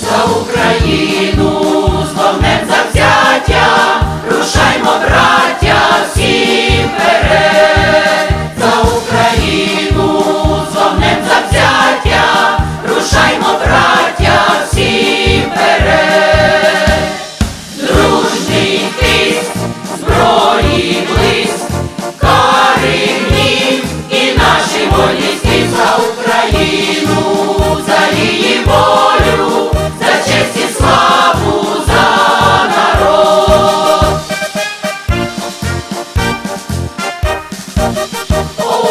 За Україну з вогнем завзяття, рушаймо, браття, всі вперед! за Україну з вогнем завзяття, рушаймо, браття, всі вперед! дружний тиск, зброї близько. Кари і наші волі стіза.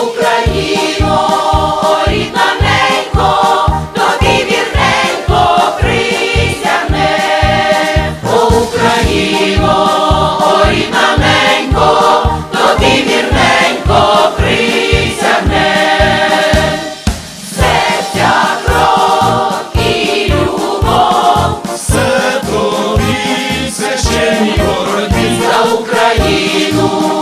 Україно, рідна тобі вірненько присягне, Україно, рідна тобі вірненько присягне, серця кров і любов, все тобі священні боротьбі за Україну.